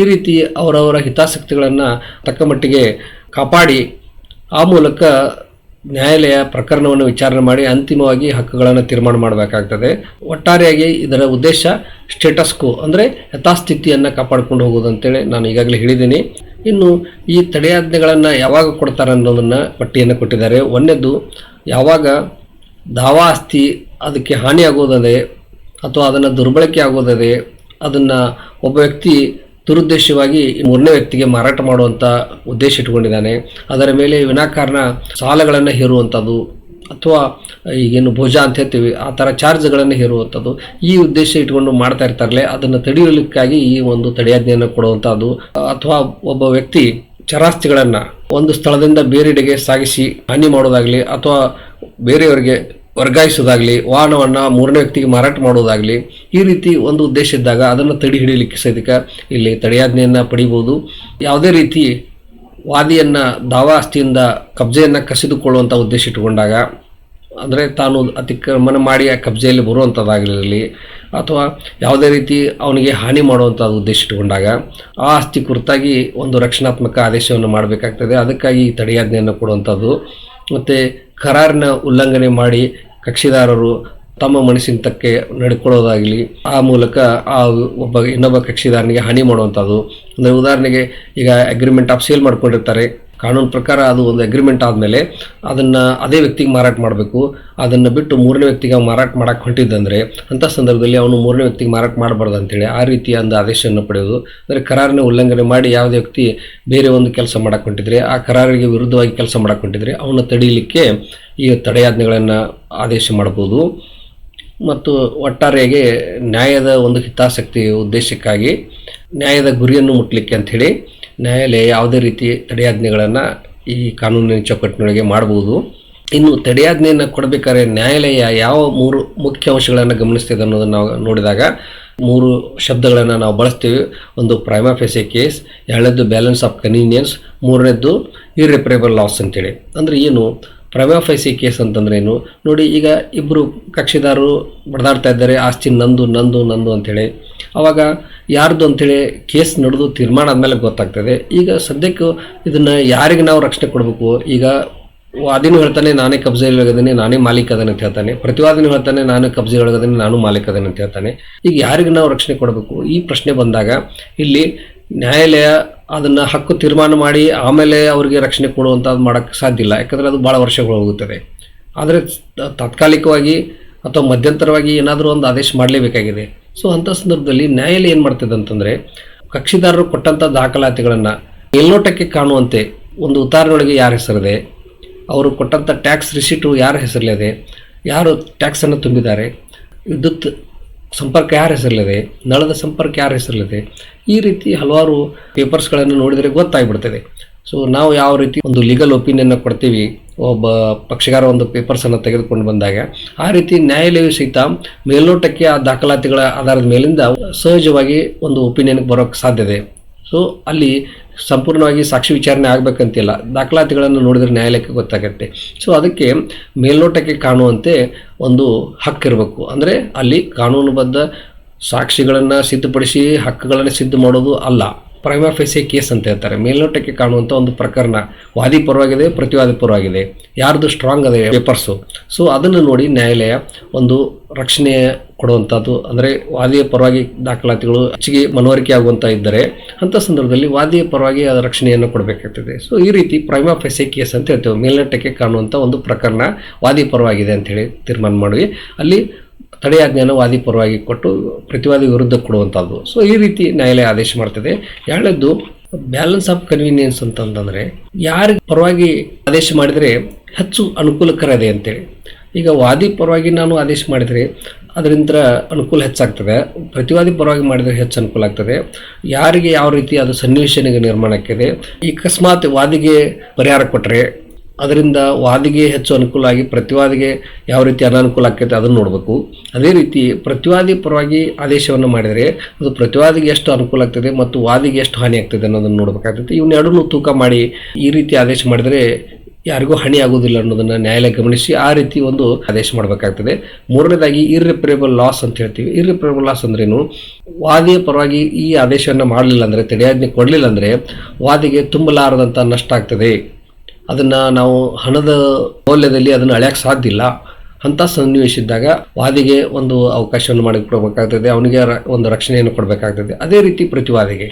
ಈ ರೀತಿ ಅವರವರ ಹಿತಾಸಕ್ತಿಗಳನ್ನು ತಕ್ಕ ಮಟ್ಟಿಗೆ ಕಾಪಾಡಿ, ಆ ಮೂಲಕ ನ್ಯಾಯಾಲಯ ಪ್ರಕರಣವನ್ನು ವಿಚಾರಣೆ ಮಾಡಿ ಅಂತಿಮವಾಗಿ ಹಕ್ಕುಗಳನ್ನು ತೀರ್ಮಾನ ಮಾಡಬೇಕಾಗ್ತದೆ. ಒಟ್ಟಾರೆಯಾಗಿ ಇದರ ಉದ್ದೇಶ ಸ್ಟೇಟಸ್ ಕೋ ಅಂದರೆ ಯಥಾಸ್ಥಿತಿಯನ್ನು ಕಾಪಾಡಿಕೊಂಡು ಹೋಗೋದು ಅಂತೇಳಿ ನಾನು ಈಗಾಗಲೇ ಹೇಳಿದ್ದೀನಿ. ಇನ್ನು ಈ ತಡೆಯಾಜ್ಞೆಗಳನ್ನು ಯಾವಾಗ ಕೊಡ್ತಾರೆ ಅನ್ನೋದನ್ನು ಪಟ್ಟಿಯನ್ನು ಕೊಟ್ಟಿದ್ದಾರೆ. ಒಂದೇದು ಯಾವಾಗ ದಾವಾ ಆಸ್ತಿ ಅದಕ್ಕೆ ಹಾನಿಯಾಗೋದದೆ ಅಥವಾ ಅದನ್ನು ದುರ್ಬಳಕೆ ಆಗೋದದೆ ಅದನ್ನು ಒಬ್ಬ ವ್ಯಕ್ತಿ ದುರುದ್ದೇಶವಾಗಿ ಮೂರನೇ ವ್ಯಕ್ತಿಗೆ ಮಾರಾಟ ಮಾಡುವಂಥ ಉದ್ದೇಶ ಇಟ್ಕೊಂಡಿದ್ದಾನೆ ಅದರ ಮೇಲೆ ವಿನಾಕಾರಣ ಸಾಲಗಳನ್ನು ಹೇರುವಂಥದ್ದು ಅಥವಾ ಈಗೇನು ಭೋಜ ಅಂತ ಹೇಳ್ತೀವಿ, ಆ ಥರ ಚಾರ್ಜ್ಗಳನ್ನು ಹೇರುವಂಥದ್ದು. ಈ ಉದ್ದೇಶ ಇಟ್ಕೊಂಡು ಮಾಡ್ತಾ ಇರ್ತಾರಲ್ಲ, ಅದನ್ನು ತಡೆಯಲಿಕ್ಕಾಗಿ ಈ ಒಂದು ತಡೆಯಾಜ್ಞೆಯನ್ನು ಕೊಡುವಂಥದ್ದು. ಅಥವಾ ಒಬ್ಬ ವ್ಯಕ್ತಿ ಚರಾಸ್ತಿಗಳನ್ನು ಒಂದು ಸ್ಥಳದಿಂದ ಬೇರೆಡೆಗೆ ಸಾಗಿಸಿ ಹಾನಿ ಮಾಡೋದಾಗಲಿ, ಅಥವಾ ಬೇರೆಯವರಿಗೆ ವರ್ಗಾಯಿಸೋದಾಗಲಿ, ವಾಹನವನ್ನು ಮೂರನೇ ವ್ಯಕ್ತಿಗೆ ಮಾರಾಟ ಮಾಡೋದಾಗಲಿ, ಈ ರೀತಿ ಒಂದು ಉದ್ದೇಶ ಇದ್ದಾಗ ಅದನ್ನು ತಡೆ ಹಿಡಿಯಲಿಕ್ಕೆ ಸಹಿತ ಇಲ್ಲಿ ತಡೆಯಾಜ್ಞೆಯನ್ನು ಪಡಿಬೋದು. ಯಾವುದೇ ರೀತಿ ವಾದಿಯನ್ನು ದಾವಾ ಆಸ್ತಿಯಿಂದ ಕಬ್ಜೆಯನ್ನು ಕಸಿದುಕೊಳ್ಳುವಂಥ ಉದ್ದೇಶ ಇಟ್ಟುಕೊಂಡಾಗ, ಅಂದರೆ ತಾನು ಅತಿಕ್ರಮಣ ಮಾಡಿ ಆ ಕಬ್ಜೆಯಲ್ಲಿ ಬರುವಂಥದ್ದಾಗಿರಲಿ ಅಥವಾ ಯಾವುದೇ ರೀತಿ ಅವನಿಗೆ ಹಾನಿ ಮಾಡುವಂಥ ಉದ್ದೇಶ ಇಟ್ಟುಕೊಂಡಾಗ, ಆ ಆಸ್ತಿ ಕುರಿತಾಗಿ ಒಂದು ರಕ್ಷಣಾತ್ಮಕ ಆದೇಶವನ್ನು ಮಾಡಬೇಕಾಗ್ತದೆ. ಅದಕ್ಕಾಗಿ ತಡೆಯಾಜ್ಞೆಯನ್ನು ಕೊಡುವಂಥದ್ದು ಮತ್ತು ಕರಾರಿನ ಉಲ್ಲಂಘನೆ ಮಾಡಿ ಕಕ್ಷಿದಾರರು ತಮ್ಮ ಮನಸ್ಸಿನ ತಕ್ಕೆ ನಡ್ಕೊಳ್ಳೋದಾಗಲಿ, ಆ ಮೂಲಕ ಆ ಒಬ್ಬ ಇನ್ನೊಬ್ಬ ಕಕ್ಷಿದಾರನಿಗೆ ಹಾನಿ ಮಾಡುವಂಥದ್ದು. ಅಂದರೆ ಉದಾಹರಣೆಗೆ, ಈಗ ಅಗ್ರಿಮೆಂಟ್ ಆಫ್ ಸೇಲ್ ಮಾಡ್ಕೊಂಡಿರ್ತಾರೆ. ಕಾನೂನು ಪ್ರಕಾರ ಅದು ಒಂದು ಅಗ್ರಿಮೆಂಟ್ ಆದಮೇಲೆ ಅದನ್ನು ಅದೇ ವ್ಯಕ್ತಿಗೆ ಮಾರಾಟ ಮಾಡಬೇಕು. ಅದನ್ನು ಬಿಟ್ಟು ಮೂರನೇ ವ್ಯಕ್ತಿಗೆ ಮಾರಾಟ ಮಾಡಕ್ಕೆ ಹೊಂಟಿದ್ದಂದರೆ ಅಂಥ ಸಂದರ್ಭದಲ್ಲಿ ಅವನು ಮೂರನೇ ವ್ಯಕ್ತಿಗೆ ಮಾರಾಟ ಮಾಡಬಾರ್ದು ಅಂತೇಳಿ ಆ ರೀತಿಯ ಒಂದು ಆದೇಶವನ್ನು ಪಡೆಯೋದು. ಅಂದರೆ ಕರಾರನ್ನ ಉಲ್ಲಂಘನೆ ಮಾಡಿ ಯಾವುದೇ ವ್ಯಕ್ತಿ ಬೇರೆ ಒಂದು ಕೆಲಸ ಮಾಡಕ್ಕೆ ಹೊಂಟಿದ್ರೆ, ಆ ಕರಾರಿಗೆ ವಿರುದ್ಧವಾಗಿ ಕೆಲಸ ಮಾಡಕ್ಕೆ ಹೊಂಟಿದ್ರೆ ಅವನ್ನ ತಡೀಲಿಕ್ಕೆ ಈ ತಡೆಯಾಜ್ಞೆಗಳನ್ನು ಆದೇಶ ಮಾಡ್ಬೋದು ಮತ್ತು ಒಟ್ಟಾರೆಯಾಗಿ ನ್ಯಾಯದ ಒಂದು ಹಿತಾಸಕ್ತಿ ಉದ್ದೇಶಕ್ಕಾಗಿ ನ್ಯಾಯದ ಗುರಿಯನ್ನು ಮುಟ್ಟಲಿಕ್ಕೆ ಅಂಥೇಳಿ ನ್ಯಾಯಾಲಯ ಯಾವುದೇ ರೀತಿ ತಡೆಯಾಜ್ಞೆಗಳನ್ನು ಈ ಕಾನೂನಿನ ಚೌಕಟ್ಟಿನೊಳಗೆ ಮಾಡಬಹುದು ಇನ್ನು ತಡೆಯಾಜ್ಞೆಯನ್ನು ಕೊಡಬೇಕಾದ್ರೆ ನ್ಯಾಯಾಲಯ ಯಾವ ಮೂರು ಮುಖ್ಯ ಅಂಶಗಳನ್ನು ಗಮನಿಸ್ತಿದೆ ಅನ್ನೋದನ್ನು ನಾವು ನೋಡಿದಾಗ ಮೂರು ಶಬ್ದಗಳನ್ನು ನಾವು ಬಳಸ್ತೀವಿ. ಒಂದು ಪ್ರೈಮಾ ಫೆಸೆ ಕೇಸ್ ಎರಡನೇದು ಬ್ಯಾಲೆನ್ಸ್ ಆಫ್ ಕನ್ವೀನಿಯನ್ಸ್ ಮೂರನೇದ್ದು ಇರ್ರಿಪ್ರೇಬಲ್ ಲಾಸ್ ಅಂತೇಳಿ ಅಂದರೆ ಏನು? ಪ್ರೈಮಾಫೈಸಿ ಕೇಸ್ ಅಂತಂದ್ರೆ ಏನು ನೋಡಿ ಈಗ ಇಬ್ಬರು ಕಕ್ಷಿದಾರರು ಬಡದಾಡ್ತಾ ಇದ್ದಾರೆ, ಆಸ್ತಿ ನಂದು ನಂದು ನಂದು ಅಂಥೇಳಿ. ಅವಾಗ ಯಾರ್ದು ಅಂಥೇಳಿ ಕೇಸ್ ನಡೆದು ತೀರ್ಮಾನ ಆದಮೇಲೆ ಗೊತ್ತಾಗ್ತದೆ. ಈಗ ಸದ್ಯಕ್ಕೆ ಇದನ್ನು ಯಾರಿಗೆ ನಾವು ರಕ್ಷಣೆ ಕೊಡಬೇಕು? ಈಗ ವಾದಿನೂ ಹೇಳ್ತಾನೆ, ನಾನೇ ಕಬ್ಜೆ ಒಳಗದೇನೆ ನಾನೇ ಮಾಲೀಕ ಅದೇನೆ ಅಂತ ಹೇಳ್ತಾನೆ. ಪ್ರತಿವಾದಿನೂ ಹೇಳ್ತಾನೆ, ನಾನು ಕಬ್ಜೆ ಒಳಗದೇನೆ ನಾನು ಮಾಲೀಕ ಅದೇನೆ ಅಂತ ಹೇಳ್ತಾನೆ. ಈಗ ಯಾರಿಗೆ ನಾವು ರಕ್ಷಣೆ ಕೊಡಬೇಕು? ಈ ಪ್ರಶ್ನೆ ಬಂದಾಗ ಇಲ್ಲಿ ನ್ಯಾಯಾಲಯ ಅದನ್ನು ಹಕ್ಕು ತೀರ್ಮಾನ ಮಾಡಿ ಆಮೇಲೆ ಅವರಿಗೆ ರಕ್ಷಣೆ ಕೊಡುವಂಥದ್ದು ಮಾಡೋಕ್ಕೆ ಸಾಧ್ಯ ಇಲ್ಲ. ಯಾಕಂದರೆ ಅದು ಭಾಳ ವರ್ಷಗಳು ಹೋಗುತ್ತದೆ. ಆದರೆ ತಾತ್ಕಾಲಿಕವಾಗಿ ಅಥವಾ ಮಧ್ಯಂತರವಾಗಿ ಏನಾದರೂ ಒಂದು ಆದೇಶ ಮಾಡಲೇಬೇಕಾಗಿದೆ. ಸೊ ಅಂಥ ಸಂದರ್ಭದಲ್ಲಿ ನ್ಯಾಯಾಲಯ ಏನು ಮಾಡ್ತದೆ ಅಂತಂದರೆ ಕಕ್ಷಿದಾರರು ಕೊಟ್ಟಂಥ ದಾಖಲಾತಿಗಳನ್ನು ಮೇಲ್ನೋಟಕ್ಕೆ ಕಾಣುವಂತೆ ಒಂದು ಉತ್ತಾರಣೆಯೊಳಗೆ ಯಾರ ಹೆಸರಿದೆ, ಅವರು ಕೊಟ್ಟಂಥ ಟ್ಯಾಕ್ಸ್ ರಿಸೀಟು ಯಾರ ಹೆಸರಲ್ಲಿದೆ ಯಾರು ಟ್ಯಾಕ್ಸನ್ನು ತುಂಬಿದ್ದಾರೆ, ವಿದ್ಯುತ್ ಸಂಪರ್ಕ ಯಾರ ಹೆಸರಲ್ಲಿದೆ, ನಳದ ಸಂಪರ್ಕ ಯಾರ ಹೆಸರಲ್ಲಿದೆ, ಈ ರೀತಿ ಹಲವಾರು ಪೇಪರ್ಸ್ಗಳನ್ನು ನೋಡಿದರೆ ಗೊತ್ತಾಗ್ಬಿಡ್ತದೆ. ಸೊ ನಾವು ಯಾವ ರೀತಿ ಒಂದು ಲೀಗಲ್ ಒಪಿನಿಯನ್ನ ಕೊಡ್ತೀವಿ, ಒಬ್ಬ ಪಕ್ಷಗಾರ ಒಂದು ಪೇಪರ್ಸನ್ನು ತೆಗೆದುಕೊಂಡು ಬಂದಾಗ, ಆ ರೀತಿ ನ್ಯಾಯಾಲಯವು ಸಹಿತ ಮೇಲ್ನೋಟಕ್ಕೆ ಆ ದಾಖಲಾತಿಗಳ ಆಧಾರದ ಮೇಲಿಂದ ಸಹಜವಾಗಿ ಒಂದು ಒಪಿನಿಯನ್ಗೆ ಬರೋಕ್ಕೆ ಸಾಧ್ಯತೆ. ಸೊ ಅಲ್ಲಿ ಸಂಪೂರ್ಣವಾಗಿ ಸಾಕ್ಷಿ ವಿಚಾರಣೆ ಆಗಬೇಕಂತಿಲ್ಲ. ದಾಖಲಾತಿಗಳನ್ನು ನೋಡಿದರೆ ನ್ಯಾಯಾಲಯಕ್ಕೆ ಗೊತ್ತಾಗುತ್ತೆ. ಸೊ ಅದಕ್ಕೆ ಮೇಲ್ನೋಟಕ್ಕೆ ಕಾಣುವಂತೆ ಒಂದು ಹಕ್ಕಿರಬೇಕು ಅಂದರೆ ಅಲ್ಲಿ ಕಾನೂನುಬದ್ಧ ಸಾಕ್ಷಿಗಳನ್ನು ಸಿದ್ಧಪಡಿಸಿ ಹಕ್ಕುಗಳನ್ನು ಸಿದ್ಧ ಮಾಡೋದು ಅಲ್ಲ. ಪ್ರೈಮ ಎ ಕೇಸ್ ಅಂತ ಹೇಳ್ತಾರೆ. ಮೇಲ್ನೋಟಕ್ಕೆ ಕಾಣುವಂಥ ಒಂದು ಪ್ರಕರಣ ವಾದಿ ಪರವಾಗಿದೆ, ಪ್ರತಿವಾದಿ ಪರವಾಗಿದೆ. ಯಾರ್ದು ಸ್ಟ್ರಾಂಗ್ ಅದೇ ಪೇಪರ್ಸು ಸೊ ಅದನ್ನು ನೋಡಿ ನ್ಯಾಯಾಲಯ ಒಂದು ರಕ್ಷಣೆ ಕೊಡುವಂಥದ್ದು ಅಂದರೆ ವಾದಿಯ ಪರವಾಗಿ ದಾಖಲಾತಿಗಳು ಹೆಚ್ಚಿಗೆ ಮನವರಿಕೆ ಆಗುವಂಥ ಇದ್ದರೆ ಅಂಥ ಸಂದರ್ಭದಲ್ಲಿ ವಾದಿಯ ಪರವಾಗಿ ಅದರ ರಕ್ಷಣೆಯನ್ನು ಕೊಡಬೇಕಾಗ್ತದೆ. ಸೊ ಈ ರೀತಿ ಪ್ರೈಮಾ ಫೆಸೆ ಕೇಸ್ ಅಂತ ಹೇಳ್ತೇವೆ. ಮೇಲ್ನೋಟಕ್ಕೆ ಕಾಣುವಂಥ ಒಂದು ಪ್ರಕರಣ ವಾದಿ ಪರವಾಗಿದೆ ಅಂತೇಳಿ ತೀರ್ಮಾನ ಮಾಡಿ ಅಲ್ಲಿ ತಡೆಯಾಜ್ಞೆಯನ್ನು ವಾದಿ ಪರವಾಗಿ ಕೊಟ್ಟು ಪ್ರತಿವಾದಿ ವಿರುದ್ಧ ಕೊಡುವಂಥದ್ದು ಸೊ ಈ ರೀತಿ ನ್ಯಾಯಾಲಯ ಆದೇಶ ಮಾಡ್ತದೆ. ಎರಡದ್ದು ಬ್ಯಾಲೆನ್ಸ್ ಆಫ್ ಕನ್ವೀನಿಯನ್ಸ್ ಅಂತಂದ್ರೆ ಯಾರಿಗೆ ಪರವಾಗಿ ಆದೇಶ ಮಾಡಿದರೆ ಹೆಚ್ಚು ಅನುಕೂಲಕರ ಇದೆ ಅಂತೇಳಿ ಈಗ ವಾದಿ ಪರವಾಗಿ ನಾನು ಆದೇಶ ಮಾಡಿದರೆ ಅದರಿಂದ ಅನುಕೂಲ ಹೆಚ್ಚಾಗ್ತದೆ. ಪ್ರತಿವಾದಿ ಪರವಾಗಿ ಮಾಡಿದರೆ ಹೆಚ್ಚು ಅನುಕೂಲ ಆಗ್ತದೆ. ಯಾರಿಗೆ ಯಾವ ರೀತಿ ಅದು ಸನ್ನಿವೇಶನಿಗೆ ನಿರ್ಮಾಣ ಆಗ್ತದೆ ಅಕಸ್ಮಾತ್ ವಾದಿಗೆ ಪರಿಹಾರ ಕೊಟ್ಟರೆ ಅದರಿಂದ ವಾದಿಗೆ ಹೆಚ್ಚು ಅನುಕೂಲ ಆಗಿ ಪ್ರತಿವಾದಿಗೆ ಯಾವ ರೀತಿ ಅನಾನುಕೂಲ ಆಗ್ತೈತೆ ಅದನ್ನು ನೋಡಬೇಕು. ಅದೇ ರೀತಿ ಪ್ರತಿವಾದಿ ಪರವಾಗಿ ಆದೇಶವನ್ನು ಮಾಡಿದರೆ ಅದು ಪ್ರತಿವಾದಿಗೆ ಎಷ್ಟು ಅನುಕೂಲ ಆಗ್ತದೆ ಮತ್ತು ವಾದಿಗೆ ಎಷ್ಟು ಹಾನಿ ಆಗ್ತದೆ ಅನ್ನೋದನ್ನು ನೋಡಬೇಕಾಗ್ತದೆ ಇವನ್ನೆರಡನ್ನೂ ತೂಕ ಮಾಡಿ ಈ ರೀತಿ ಆದೇಶ ಮಾಡಿದರೆ ಯಾರಿಗೂ ಹಾನಿ ಆಗುವುದಿಲ್ಲ ಅನ್ನೋದನ್ನು ನ್ಯಾಯಾಲಯ ಗಮನಿಸಿ ಆ ರೀತಿ ಒಂದು ಆದೇಶ ಮಾಡಬೇಕಾಗ್ತದೆ. ಮೂರನೇದಾಗಿ ಇರ್ರಿಪರೇಬಲ್ ಲಾಸ್ ಅಂತ ಹೇಳ್ತೀವಿ. ಇರ್ರಿಪರೇಬಲ್ ಲಾಸ್ ಅಂದ್ರೇನು? ವಾದಿಯ ಪರವಾಗಿ ಈ ಆದೇಶವನ್ನು ಮಾಡಲಿಲ್ಲ ಅಂದರೆ, ತಡೆಯಾಜ್ಞೆ ಕೊಡಲಿಲ್ಲ ಅಂದರೆ ವಾದಿಗೆ ತುಂಬಲಾರದಂಥ ನಷ್ಟ ಆಗ್ತದೆ. ಅದನ್ನು ನಾವು ಹಣದ ಮೌಲ್ಯದಲ್ಲಿ ಅದನ್ನು ಅಳೆಯಕ್ಕೆ ಸಾಧ್ಯ ಇಲ್ಲ. ಅಂಥ ಸನ್ನಿವೇಶ ಇದ್ದಾಗ ವಾದಿಗೆ ಒಂದು ಅವಕಾಶವನ್ನು ಮಾಡಿಕೊಡ್ಬೇಕಾಗ್ತದೆ, ಅವನಿಗೆ ಒಂದು ರಕ್ಷಣೆಯನ್ನು ಕೊಡಬೇಕಾಗ್ತದೆ. ಅದೇ ರೀತಿ ಪ್ರತಿವಾದಿಗೆ.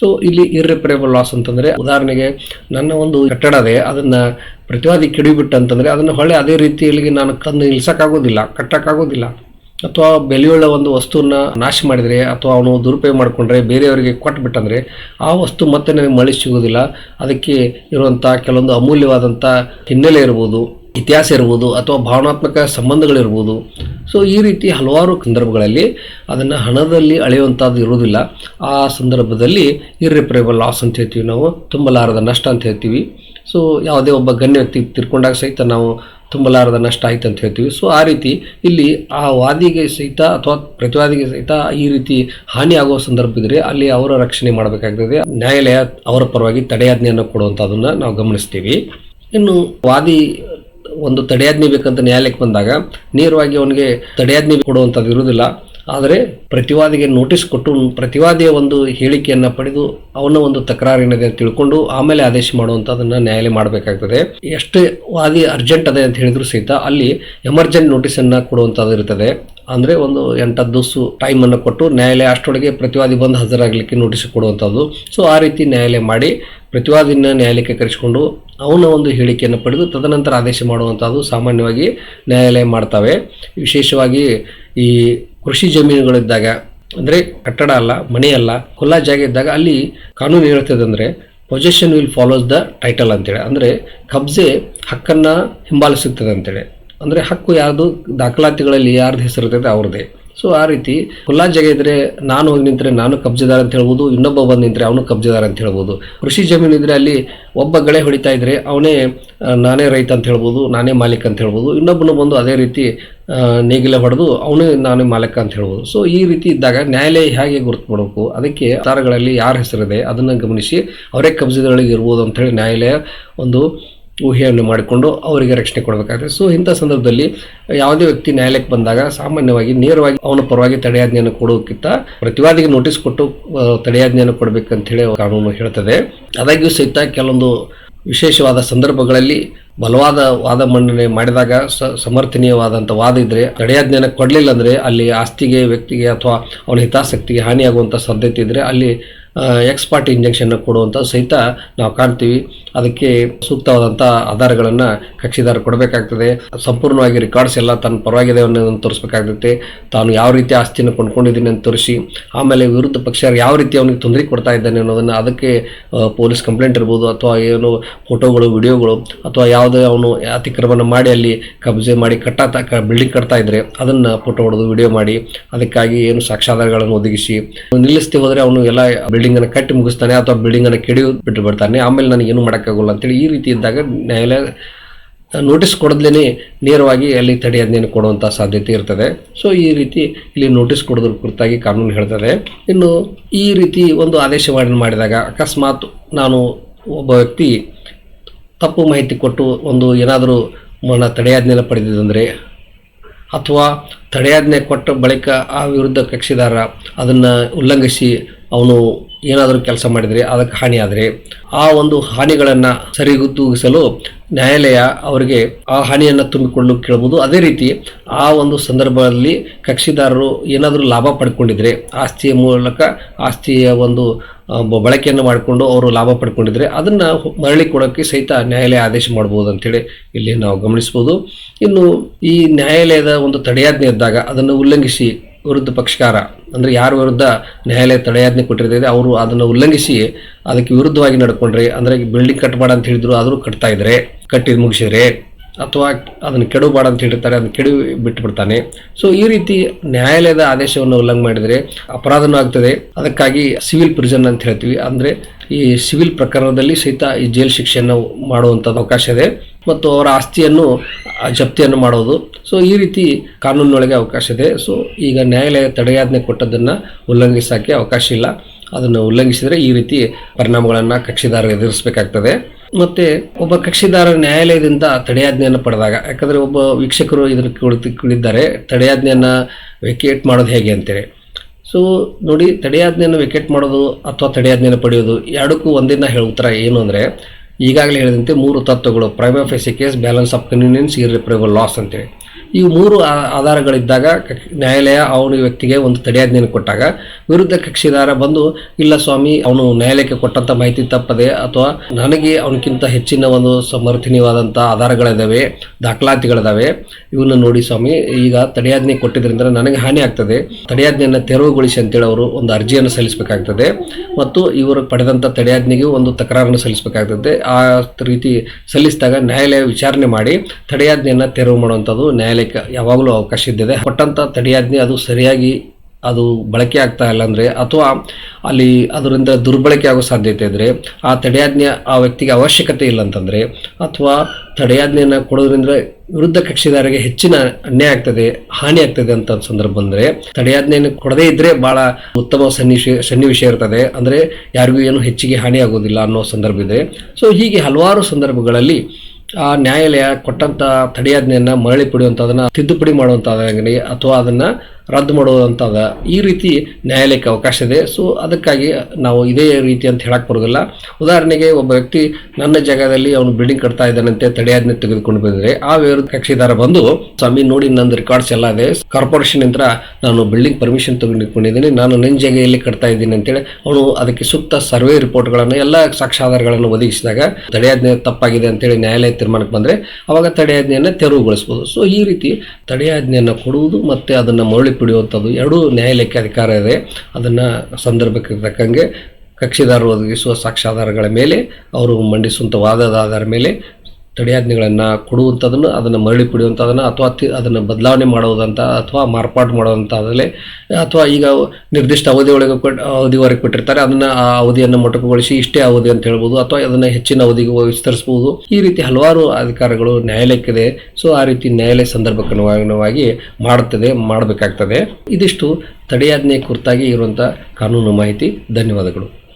ಸೊ ಇಲ್ಲಿ ಇರ್ರಿಪರೇಬಲ್ ಲಾಸ್ ಅಂತಂದರೆ ಉದಾಹರಣೆಗೆ ನನ್ನ ಒಂದು ಕಟ್ಟಡ ಅದೇ ಅದನ್ನು ಪ್ರತಿವಾದಿ ಕೆಡಿಬಿಟ್ಟು ಅಂತಂದರೆ ಅದನ್ನು ಹೊಳೆ ಅದೇ ರೀತಿಯಲ್ಲಿ ನಾನು ಕಂದು ನಿಲ್ಸೋಕ್ಕಾಗೋದಿಲ್ಲ, ಕಟ್ಟೋಕ್ಕಾಗೋದಿಲ್ಲ. ಅಥವಾ ಬೆಲೆಯುಳ್ಳ ಒಂದು ವಸ್ತುವನ್ನ ನಾಶ ಮಾಡಿದರೆ ಅಥವಾ ಅವನು ದುರುಪಯೋಗ ಮಾಡಿಕೊಂಡ್ರೆ ಬೇರೆಯವರಿಗೆ ಕೊಟ್ಬಿಟ್ಟಂದ್ರೆ ಆ ವಸ್ತು ಮತ್ತೆ ನನಗೆ ಮಳೆ ಸಿಗುವುದಿಲ್ಲ ಅದಕ್ಕೆ ಇರುವಂಥ ಕೆಲವೊಂದು ಅಮೂಲ್ಯವಾದಂಥ ಹಿನ್ನೆಲೆ ಇರ್ಬೋದು. ಇತಿಹಾಸ ಇರ್ಬೋದು ಅಥವಾ ಭಾವನಾತ್ಮಕ ಸಂಬಂಧಗಳಿರ್ಬೋದು. ಸೊ ಈ ರೀತಿ ಹಲವಾರು ಸಂದರ್ಭಗಳಲ್ಲಿ ಅದನ್ನು ಹಣದಲ್ಲಿ ಅಳೆಯುವಂಥದ್ದು ಇರುವುದಿಲ್ಲ. ಆ ಸಂದರ್ಭದಲ್ಲಿ ಇರ್ರಿಪ್ರೇಬಲ್ ಲಾಸ್ ಅಂತ ಹೇಳ್ತೀವಿ ನಾವು, ತುಂಬಲಾರದ ನಷ್ಟ ಅಂತ ಹೇಳ್ತೀವಿ. ಸೊ ಯಾವುದೇ ಒಬ್ಬ ಗಣ್ಯ ವ್ಯಕ್ತಿ ತಿರ್ಕೊಂಡಾಗ ಸಹಿತ ನಾವು ತುಂಬಲಾರದ ನಷ್ಟ ಆಯ್ತು ಅಂತ ಹೇಳ್ತೀವಿ. ಸೊ ಆ ರೀತಿ ಇಲ್ಲಿ ಆ ವಾದಿಗೆ ಸಹಿತ ಅಥವಾ ಪ್ರತಿವಾದಿಗೆ ಸಹಿತ ಈ ರೀತಿ ಹಾನಿ ಆಗುವ ಸಂದರ್ಭ ಇದ್ರೆ ಅಲ್ಲಿ ಅವರ ರಕ್ಷಣೆ ಮಾಡಬೇಕಾಗ್ತದೆ. ನ್ಯಾಯಾಲಯ ಅವರ ಪರವಾಗಿ ತಡೆಯಾಜ್ಞೆಯನ್ನು ಕೊಡುವಂಥದ್ದನ್ನು ನಾವು ಗಮನಿಸ್ತೀವಿ. ಇನ್ನು ವಾದಿ ಒಂದು ತಡೆಯಾಜ್ಞೆ ಬೇಕಂತ ನ್ಯಾಯಾಲಯಕ್ಕೆ ಬಂದಾಗ ನೇರವಾಗಿ ಅವನಿಗೆ ತಡೆಯಾಜ್ಞೆ ಕೊಡುವಂಥದ್ದು ಇರುವುದಿಲ್ಲ. ಆದರೆ ಪ್ರತಿವಾದಿಗೆ ನೋಟಿಸ್ ಕೊಟ್ಟು ಪ್ರತಿವಾದಿಯ ಒಂದು ಹೇಳಿಕೆಯನ್ನು ಪಡೆದು ಅವನ ಒಂದು ತಕರಾರು ಏನಿದೆ ಅಂತ ತಿಳ್ಕೊಂಡು ಆಮೇಲೆ ಆದೇಶ ಮಾಡುವಂಥದ್ದನ್ನು ನ್ಯಾಯಾಲಯ ಮಾಡಬೇಕಾಗ್ತದೆ. ಎಷ್ಟು ವಾದಿ ಅರ್ಜೆಂಟ್ ಅದೇ ಅಂತ ಹೇಳಿದ್ರು ಸಹಿತ ಅಲ್ಲಿ ಎಮರ್ಜೆಂಟ್ ನೋಟಿಸನ್ನು ಕೊಡುವಂಥದ್ದು ಇರ್ತದೆ. ಅಂದರೆ ಒಂದು ಎಂಟತ್ತು ದಿವಸ ಟೈಮನ್ನು ಕೊಟ್ಟು ನ್ಯಾಯಾಲಯ ಅಷ್ಟೊಳಗೆ ಪ್ರತಿವಾದಿ ಬಂದು ಹಾಜರಾಗಲಿಕ್ಕೆ ನೋಟಿಸ್ ಕೊಡುವಂಥದ್ದು ಸೊ ಆ ರೀತಿ ನ್ಯಾಯಾಲಯ ಮಾಡಿ ಪ್ರತಿವಾದಿನ ನ್ಯಾಯಾಲಯಕ್ಕೆ ಕರೆಸಿಕೊಂಡು ಅವನ ಒಂದು ಹೇಳಿಕೆಯನ್ನು ಪಡೆದು ತದನಂತರ ಆದೇಶ ಮಾಡುವಂಥದ್ದು ಸಾಮಾನ್ಯವಾಗಿ ನ್ಯಾಯಾಲಯ ಮಾಡ್ತವೆ. ವಿಶೇಷವಾಗಿ ಈ ಕೃಷಿ ಜಮೀನುಗಳಿದ್ದಾಗ, ಅಂದರೆ ಕಟ್ಟಡ ಅಲ್ಲ, ಮನೆ ಅಲ್ಲ ಖುಲ್ಲಾ ಜಾಗ ಇದ್ದಾಗ ಅಲ್ಲಿ ಕಾನೂನು ಹೇಳ್ತದೆ ಅಂದರೆ possession will follows the title ಅಂತೇಳಿ. ಅಂದರೆ ಕಬ್ಜೆ ಹಕ್ಕನ್ನು ಹಿಂಬಾಲಿಸುತ್ತದೆ ಅಂತೇಳಿ. ಅಂದರೆ ಹಕ್ಕು ಯಾರ್ದು, ದಾಖಲಾತಿಗಳಲ್ಲಿ ಯಾರ್ದು ಹೆಸರು ಇರ್ತದೆ ಅವ್ರದ್ದೇ. ಸೊ ಆ ರೀತಿ ಹುಲ್ಲಾನ್ ಜಾಗ ಇದ್ರೆ ನಾನು ಹೋಗಿ ನಿಂತರೆ ನಾನು ಕಬ್ಜೆದಾರ ಅಂತ ಹೇಳ್ಬೋದು, ಇನ್ನೊಬ್ಬ ಬಂದು ನಿಂತರೆ ಅವನು ಕಬ್ಜೆದಾರ ಅಂತ ಹೇಳ್ಬೋದು. ಕೃಷಿ ಜಮೀನು ಇದ್ರೆ ಅಲ್ಲಿ ಒಬ್ಬ ಗಳೆ ಹೊಡಿತಾ ಇದ್ರೆ ಅವನೇ ನಾನೇ ರೈತ ಅಂತ ಹೇಳ್ಬೋದು, ನಾನೇ ಮಾಲೀಕ ಅಂತ ಹೇಳ್ಬೋದು. ಇನ್ನೊಬ್ಬನು ಬಂದು ಅದೇ ರೀತಿ ನೇಗಿಲೆ ಹೊಡೆದು ಅವನೇ ನಾನೇ ಮಾಲೀಕ ಅಂತ ಹೇಳ್ಬೋದು. ಸೊ ಈ ರೀತಿ ಇದ್ದಾಗ ನ್ಯಾಯಾಲಯ ಹೇಗೆ ಗುರುತು ಮಾಡಬೇಕು ಅದಕ್ಕೆ ಆಧಾರಗಳಲ್ಲಿ ಯಾರ ಹೆಸರಿದೆ? ಅದನ್ನು ಗಮನಿಸಿ, ಅವರೇ ಕಬ್ಜೆದಾರಿಗೆ ಇರ್ಬೋದು ಅಂತ ಹೇಳಿ ನ್ಯಾಯಾಲಯ ಒಂದು ಊಹೆಯನ್ನು ಮಾಡಿಕೊಂಡು ಅವರಿಗೆ ರಕ್ಷಣೆ ಕೊಡಬೇಕಾಗುತ್ತೆ ಸೊ ಇಂಥ ಸಂದರ್ಭದಲ್ಲಿ ಯಾವುದೇ ವ್ಯಕ್ತಿ ನ್ಯಾಯಾಲಯಕ್ಕೆ ಬಂದಾಗ ಸಾಮಾನ್ಯವಾಗಿ, ನೇರವಾಗಿ ಅವನ ಪರವಾಗಿ ತಡೆಯಾಜ್ಞೆಯನ್ನು ಕೊಡೋಕ್ಕಿಂತ ಪ್ರತಿವಾದಿಗೆ ನೋಟಿಸ್ ಕೊಟ್ಟು ತಡೆಯಾಜ್ಞೆಯನ್ನು ಕೊಡಬೇಕಂತ ಹೇಳಿ ಕಾನೂನು ಹೇಳ್ತದೆ. ಆದಾಗ್ಯೂ ಸಹಿತ ಕೆಲವೊಂದು ವಿಶೇಷವಾದ ಸಂದರ್ಭಗಳಲ್ಲಿ ಬಲವಾದ ವಾದ ಮಂಡನೆ ಮಾಡಿದಾಗ ಸಮರ್ಥನೀಯವಾದಂಥ ವಾದ ಇದ್ದರೆ ತಡೆಯಾಜ್ಞೆನ ಕೊಡಲಿಲ್ಲ ಅಂದರೆ ಅಲ್ಲಿ ಆಸ್ತಿಗೆ, ವ್ಯಕ್ತಿಗೆ ಅಥವಾ ಅವನ ಹಿತಾಸಕ್ತಿಗೆ ಹಾನಿಯಾಗುವಂಥ ಸಾಧ್ಯತೆ ಇದ್ದರೆ ಅಲ್ಲಿ ಎಕ್ಸ್ಪಾರ್ಟ್ ಇಂಜೆಕ್ಷನ್ ಕೊಡುವಂಥ ಸಹಿತ ನಾವು ಕಾಣ್ತೀವಿ. ಅದಕ್ಕೆ ಸೂಕ್ತವಾದಂಥ ಆಧಾರಗಳನ್ನು ಕಕ್ಷಿದಾರ ಕೊಡಬೇಕಾಗ್ತದೆ. ಸಂಪೂರ್ಣವಾಗಿ ರೆಕಾರ್ಡ್ಸ್ ಎಲ್ಲ ತನ್ನ ಪರವಾಗಿದೆ ಅನ್ನೋದನ್ನು ತೋರಿಸ್ಬೇಕಾಗ್ತೈತೆ ತಾನು ಯಾವ ರೀತಿ ಆಸ್ತಿಯನ್ನು ಕೊಂಡ್ಕೊಂಡಿದ್ದೀನಿ ಅಂತ ತೋರಿಸಿ, ಆಮೇಲೆ ವಿರುದ್ಧ ಪಕ್ಷ ಯಾವ ರೀತಿ ಅವನಿಗೆ ತೊಂದರೆ ಕೊಡ್ತಾ ಇದ್ದಾನೆ ಅನ್ನೋದನ್ನು ಅದಕ್ಕೆ ಪೊಲೀಸ್ ಕಂಪ್ಲೇಂಟ್ ಇರ್ಬೋದು ಅಥವಾ ಏನು ಫೋಟೋಗಳು, ವಿಡಿಯೋಗಳು ಅಥವಾ ಯಾವುದೇ ಅವನು ಅತಿಕ್ರಮಣ ಮಾಡಿ ಅಲ್ಲಿ ಕಬ್ಜೆ ಮಾಡಿ ಕಟ್ಟಾತ ಬಿಲ್ಡಿಂಗ್ ಕಟ್ತಾ ಇದ್ರೆ ಅದನ್ನು ಫೋಟೋ ಹೊಡೆದು ವಿಡಿಯೋ ಮಾಡಿ, ಅದಕ್ಕಾಗಿ ಏನು ಸಾಕ್ಷ್ಯಾಧಾರಗಳನ್ನು ಒದಗಿಸಿ ನಿಲ್ಲಿಸ್ತಿ ಹೋದರೆ ಅವನು ಎಲ್ಲ ಬಿಲ್ಡಿಂಗನ್ನು ಕಟ್ಟಿ ಮುಗಿಸ್ತಾನೆ ಅಥವಾ ಬಿಲ್ಡಿಂಗ್ ಅನ್ನು ಕೆಡಿ ಬಿಟ್ಟು ಬಿಡ್ತಾನೆ ಆಮೇಲೆ ನನಗೆ ಏನು ಮಾಡೋಕ್ಕಾಗಲ್ಲ ಅಂತೇಳಿ ಈ ರೀತಿ ಇದ್ದಾಗ ನ್ಯಾಯಾಲಯ ನೋಟಿಸ್ ಕೊಡದ್ಲೇ ನೇರವಾಗಿ ಅಲ್ಲಿ ತಡೆಯಾಜ್ಞೆಯನ್ನು ಕೊಡುವಂಥ ಸಾಧ್ಯತೆ ಇರ್ತದೆ. ಸೊ ಈ ರೀತಿ ಇಲ್ಲಿ ನೋಟಿಸ್ ಕೊಡೋದ್ರ ಕುರಿತಾಗಿ ಕಾನೂನು ಹೇಳ್ತದೆ. ಇನ್ನು ಈ ರೀತಿ ಒಂದು ಆದೇಶವನ್ನು ಮಾಡಿದಾಗ ಅಕಸ್ಮಾತ್ ನಾನು ಒಬ್ಬ ವ್ಯಕ್ತಿ ತಪ್ಪು ಮಾಹಿತಿ ಕೊಟ್ಟು ಒಂದು ಏನಾದರೂ ಮನ ತಡೆಯಾಜ್ಞೆಯನ್ನು ಪಡೆದಿದ್ದಂದರೆ ಅಥವಾ ತಡೆಯಾಜ್ಞೆ ಕೊಟ್ಟ ಬಳಿಕ ಆ ವಿರುದ್ಧ ಕಕ್ಷಿದಾರ ಅದನ್ನು ಉಲ್ಲಂಘಿಸಿ ಅವನು ಏನಾದರೂ ಕೆಲಸ ಮಾಡಿದರೆ, ಅದಕ್ಕೆ ಹಾನಿಯಾದರೆ. ಆ ಒಂದು ಹಾನಿಗಳನ್ನು ಸರಿಗುತ್ತೂಗಿಸಲು ನ್ಯಾಯಾಲಯ ಅವರಿಗೆ ಆ ಹಾನಿಯನ್ನು ತುಂಬಿಕೊಳ್ಳಲು ಕೇಳಬಹುದು ಅದೇ ರೀತಿ ಆ ಒಂದು ಸಂದರ್ಭದಲ್ಲಿ ಕಕ್ಷಿದಾರರು ಏನಾದರೂ ಲಾಭ ಪಡ್ಕೊಂಡಿದ್ರೆ, ಆಸ್ತಿಯ ಮೂಲಕ ಆಸ್ತಿಯ ಒಂದು ಬಳಕೆಯನ್ನು ಮಾಡಿಕೊಂಡು ಅವರು ಲಾಭ ಪಡ್ಕೊಂಡಿದ್ರೆ ಅದನ್ನು ಮರಳಿ ಕೊಡೋಕ್ಕೆ ಸಹಿತ ನ್ಯಾಯಾಲಯ ಆದೇಶ ಮಾಡ್ಬೋದು ಅಂತೇಳಿ ಇಲ್ಲಿ ನಾವು ಗಮನಿಸ್ಬೋದು. ಇನ್ನು ಈ ನ್ಯಾಯಾಲಯದ ಒಂದು ತಡೆಯಾಜ್ಞೆ ಇದ್ದಾಗ ಅದನ್ನು ಉಲ್ಲಂಘಿಸಿ ವಿರುದ್ಧ ಪಕ್ಷಕಾರ, ಅಂದರೆ ಯಾರ ವಿರುದ್ಧ ನ್ಯಾಯಾಲಯ ತಡೆಯಾಜ್ಞೆ ಕೊಟ್ಟಿರ್ತದೆ ಅವರು ಅದನ್ನು ಉಲ್ಲಂಘಿಸಿ ಅದಕ್ಕೆ ವಿರುದ್ಧವಾಗಿ ನಡ್ಕೊಂಡ್ರೆ, ಅಂದರೆ ಬಿಲ್ಡಿಂಗ್ ಕಟ್ಟಬೇಡ ಅಂತ ಹೇಳಿದ್ರು ಆದರೂ ಕಟ್ತಾ ಇದ್ರೆ ಕಟ್ಟಿ ಮುಗಿಸಿದ್ರೆ ಅಥವಾ ಅದನ್ನು ಕೆಡಬೇಡ ಅಂತ ಹೇಳಿರ್ತಾರೆ, ಅದನ್ನು ಕೆಡು ಬಿಟ್ಟು ಬಿಡ್ತಾನೆ ಸೊ ಈ ರೀತಿ ನ್ಯಾಯಾಲಯದ ಆದೇಶವನ್ನು ಉಲ್ಲಂಘನೆ ಮಾಡಿದರೆ ಅಪರಾಧನೂ ಆಗ್ತದೆ. ಅದಕ್ಕಾಗಿ ಸಿವಿಲ್ ಪ್ರಿಸನ್ ಅಂತ ಹೇಳ್ತೀವಿ. ಅಂದರೆ ಈ ಸಿವಿಲ್ ಪ್ರಕರಣದಲ್ಲಿ ಸಹಿತ ಈ ಜೈಲು ಶಿಕ್ಷೆಯನ್ನು ಮಾಡುವಂಥದ್ದು ಅವಕಾಶ ಇದೆ. ಮತ್ತು ಅವರ ಆಸ್ತಿಯನ್ನು, ಜಪ್ತಿಯನ್ನು ಮಾಡೋದು ಸೊ ಈ ರೀತಿ ಕಾನೂನಿನೊಳಗೆ ಅವಕಾಶ ಇದೆ. ಸೊ ಈಗ ನ್ಯಾಯಾಲಯ ತಡೆಯಾಜ್ಞೆ ಕೊಟ್ಟದ್ದನ್ನು ಉಲ್ಲಂಘಿಸೋಕ್ಕೆ ಅವಕಾಶ ಇಲ್ಲ. ಅದನ್ನು ಉಲ್ಲಂಘಿಸಿದರೆ ಈ ರೀತಿ ಪರಿಣಾಮಗಳನ್ನು ಕಕ್ಷಿದಾರರು ಎದುರಿಸಬೇಕಾಗ್ತದೆ. ಮತ್ತೆ ಒಬ್ಬ ಕಕ್ಷಿದಾರ ನ್ಯಾಯಾಲಯದಿಂದ ತಡೆಯಾಜ್ಞೆಯನ್ನು ಪಡೆದಾಗ, ಯಾಕಂದರೆ ಒಬ್ಬ ವೀಕ್ಷಕರು ಇದರ ಕುಳಿತು ಕುಳಿದ್ದಾರೆ ತಡೆಯಾಜ್ಞೆಯನ್ನು ವೆಕೇಟ್ ಮಾಡೋದು ಹೇಗೆ ಅಂತೇಳಿ ಸೊ ನೋಡಿ, ತಡೆಯಾಜ್ಞೆಯನ್ನು ವೆಕೇಟ್ ಮಾಡೋದು ಅಥವಾ ತಡೆಯಾಜ್ಞೆಯನ್ನು ಪಡೆಯೋದು ಎರಡಕ್ಕೂ ಒಂದಿನ ಹೇಳ ಉತ್ತರ ಏನು ಅಂದರೆ, ಈಗಾಗಲೇ ಹೇಳಿದಂತೆ ಮೂರು ತತ್ವಗಳು prime of case balance of convenience irreparable loss ಅಂತೇಳಿ ಈ ಮೂರು ಆಧಾರಗಳಿದ್ದಾಗ ನ್ಯಾಯಾಲಯ ಅವನ ವ್ಯಕ್ತಿಗೆ ಒಂದು ತಡೆಯಾಜ್ಞೆಯನ್ನು ಕೊಟ್ಟಾಗ ವಿರುದ್ಧ ಕಕ್ಷಿದಾರ ಬಂದು, ಇಲ್ಲ ಸ್ವಾಮಿ, ಅವನು ನ್ಯಾಯಾಲಯಕ್ಕೆ ಕೊಟ್ಟಂತ ಮಾಹಿತಿ ತಪ್ಪದೆ ಅಥವಾ ನನಗೆ ಅವನಕ್ಕಿಂತ ಹೆಚ್ಚಿನ ಒಂದು ಸಮರ್ಥನೀಯವಾದಂಥ ಆಧಾರಗಳಿದ್ದಾವೆ ದಾಖಲಾತಿಗಳಿದಾವೆ, ಇವನ್ನ ನೋಡಿ ಸ್ವಾಮಿ, ಈಗ ತಡೆಯಾಜ್ಞೆ ಕೊಟ್ಟಿದ್ರಿಂದ ನನಗೆ ಹಾನಿ ಆಗ್ತದೆ. ತಡೆಯಾಜ್ಞೆಯನ್ನು ತೆರವುಗೊಳಿಸಿ ಅಂತೇಳಿ ಅವರು ಒಂದು ಅರ್ಜಿಯನ್ನು ಸಲ್ಲಿಸಬೇಕಾಗ್ತದೆ ಮತ್ತು ಇವರು ಪಡೆದಂಥ ತಡೆಯಾಜ್ಞೆಗೆ ಒಂದು ತಕರಾರನ್ನು ಸಲ್ಲಿಸಬೇಕಾಗ್ತದೆ. ಆ ರೀತಿ ಸಲ್ಲಿಸಿದಾಗ ನ್ಯಾಯಾಲಯ ವಿಚಾರಣೆ ಮಾಡಿ, ತಡೆಯಾಜ್ಞೆಯನ್ನು ತೆರವು ಮಾಡುವಂಥದ್ದು ನ್ಯಾಯಾಲಯಕ್ಕೆ ಯಾವಾಗಲೂ ಅವಕಾಶ ಇದ್ದಿದೆ. ಕೊಟ್ಟಂಥ ತಡೆಯಾಜ್ಞೆ ಅದು ಸರಿಯಾಗಿ ಅದು ಬಳಕೆ ಆಗ್ತಾ ಇಲ್ಲ ಅಂದರೆ ಅಥವಾ ಅಲ್ಲಿ ಅದರಿಂದ ದುರ್ಬಳಕೆ ಆಗೋ ಸಾಧ್ಯತೆ ಇದ್ದರೆ ಆ ತಡೆಯಾಜ್ಞೆ ಆ ವ್ಯಕ್ತಿಗೆ ಅವಶ್ಯಕತೆ ಇಲ್ಲ ಅಂತಂದರೆ ಅಥವಾ ತಡೆಯಾಜ್ಞೆಯನ್ನು ಕೊಡೋದ್ರಿಂದ ವಿರುದ್ಧ ಕಕ್ಷಿದಾರರಿಗೆ ಹೆಚ್ಚಿನ ಅನ್ಯಾಯ ಆಗ್ತದೆ, ಹಾನಿ ಆಗ್ತದೆ ಅಂತ ಸಂದರ್ಭ ಬಂದರೆ ತಡೆಯಾಜ್ಞೆಯನ್ನು ಕೊಡದೇ ಇದ್ದರೆ ಭಾಳ ಉತ್ತಮ ಸನ್ನಿವೇಶ ಸನ್ನಿವೇಶ ಇರ್ತದೆ. ಅಂದರೆ ಯಾರಿಗೂ ಏನು ಹೆಚ್ಚಿಗೆ ಹಾನಿ ಆಗೋದಿಲ್ಲ ಅನ್ನೋ ಸಂದರ್ಭ ಇದೆ ಸೊ ಹೀಗೆ ಹಲವಾರು ಸಂದರ್ಭಗಳಲ್ಲಿ ಆ ನ್ಯಾಯಾಲಯ ಕೊಟ್ಟಂತ ತಡೆಯಾಜ್ಞೆಯನ್ನ ಮರಳಿ ಪಡೆಯುವಂತದನ್ನ ತಿದ್ದುಪಡಿ ಮಾಡುವಂಥದ್ದಾಗಲಿ ಅಥವಾ ಅದನ್ನ ರದ್ದು ಮಾಡುವಂಥದ ಈ ರೀತಿ ನ್ಯಾಯಾಲಯಕ್ಕೆ ಅವಕಾಶ ಇದೆ. ಸೊ ಅದಕ್ಕಾಗಿ ನಾವು ಇದೇ ರೀತಿ ಅಂತ ಹೇಳಕ್ ಬರೋದಿಲ್ಲ. ಉದಾಹರಣೆಗೆ ಒಬ್ಬ ವ್ಯಕ್ತಿ ನನ್ನ ಜಾಗದಲ್ಲಿ ಅವನು ಬಿಲ್ಡಿಂಗ್ ಕಟ್ತಾ ಇದ್ದಾನಂತೆ ತಡೆಯಾಜ್ಞೆ ತೆಗೆದುಕೊಂಡು ಬಂದರೆ ಆ ವಿರುದ್ಧ ಕಕ್ಷಿದಾರ ಬಂದು, ಸ್ವಾಮಿ, ನೋಡಿ, ನಂದು ರೆಕಾರ್ಡ್ಸ್ ಎಲ್ಲ ಇದೆ. ಕಾರ್ಪೊರೇಷನ್ ಇಂದ ನಾನು ಬಿಲ್ಡಿಂಗ್ ಪರ್ಮಿಷನ್ ತೆಗೆದುಕೊಂಡಿದ್ದೀನಿ. ನಾನು ನನ್ನ ಜಾಗೆಯಲ್ಲಿ ಕಟ್ತಾ ಇದ್ದೀನಿ ಅಂತೇಳಿ ಅವನು ಅದಕ್ಕೆ ಸೂಕ್ತ ಸರ್ವೆ ರಿಪೋರ್ಟ್ಗಳನ್ನು ಎಲ್ಲ ಸಾಕ್ಷ್ಯಾಧಾರಗಳನ್ನು ಒದಗಿಸಿದಾಗ ತಡೆಯಾಜ್ಞೆ ತಪ್ಪಾಗಿದೆ ಅಂತೇಳಿ ನ್ಯಾಯಾಲಯ ತೀರ್ಮಾನಕ್ಕೆ ಬಂದರೆ ಅವಾಗ ತಡೆಯಾಜ್ಞೆಯನ್ನು ತೆರವುಗೊಳಿಸ್ಬೋದು. ಸೊ ಈ ರೀತಿ ತಡೆಯಾಜ್ಞೆಯನ್ನು ಕೊಡುವುದು ಮತ್ತು ಅದನ್ನು ಮರಳಿ ಪಡೆಯುವಂಥದ್ದು ಎರಡೂ ನ್ಯಾಯಾಲಯಕ್ಕೆ ಅಧಿಕಾರ ಇದೆ. ಅದನ್ನು ಸಂದರ್ಭಕ್ಕೆ ತಕ್ಕಂಗೆ ಕಕ್ಷಿದಾರರು ಒದಗಿಸುವ ಸಾಕ್ಷ್ಯಾಧಾರಗಳ ಮೇಲೆ, ಅವರು ಮಂಡಿಸುವಂಥ ವಾದದ ಆಧಾರ ಮೇಲೆ ತಡೆಯಾಜ್ಞೆಗಳನ್ನು ಕೊಡುವಂಥದ್ದನ್ನು ಅದನ್ನು ಮರಳಿ ಪಡೆಯುವಂಥದ್ದನ್ನು ಅಥವಾ ಅದನ್ನು ಬದಲಾವಣೆ ಮಾಡುವುದಂತ, ಅಥವಾ ಮಾರ್ಪಾಡು ಮಾಡುವಂಥದ್ರಲ್ಲಿ ಅಥವಾ ಈಗ ನಿರ್ದಿಷ್ಟ ಅವಧಿ ಒಳಗೆ ಕೊಟ್ಟು ಅವಧಿವರೆಗೆ ಕೊಟ್ಟಿರ್ತಾರೆ, ಅದನ್ನು ಆ ಅವಧಿಯನ್ನು ಮೊಟಕುಗೊಳಿಸಿ ಇಷ್ಟೇ ಅವಧಿ ಅಂತ ಹೇಳ್ಬೋದು, ಅಥವಾ ಅದನ್ನು ಹೆಚ್ಚಿನ ಅವಧಿಗೆ ವಿಸ್ತರಿಸ್ಬೋದು ಈ ರೀತಿ ಹಲವಾರು ಅಧಿಕಾರಗಳು ನ್ಯಾಯಾಲಯಕ್ಕಿದೆ, ಸೊ ಆ ರೀತಿ ನ್ಯಾಯಾಲಯ ಸಂದರ್ಭಕ್ಕನುಗುಣವಾಗಿ ಮಾಡುತ್ತದೆ, ಮಾಡಬೇಕಾಗ್ತದೆ. ಇದಿಷ್ಟು ತಡೆಯಾಜ್ಞೆ ಕುರಿತಾಗಿ ಇರುವಂಥ ಕಾನೂನು ಮಾಹಿತಿ. ಧನ್ಯವಾದಗಳು.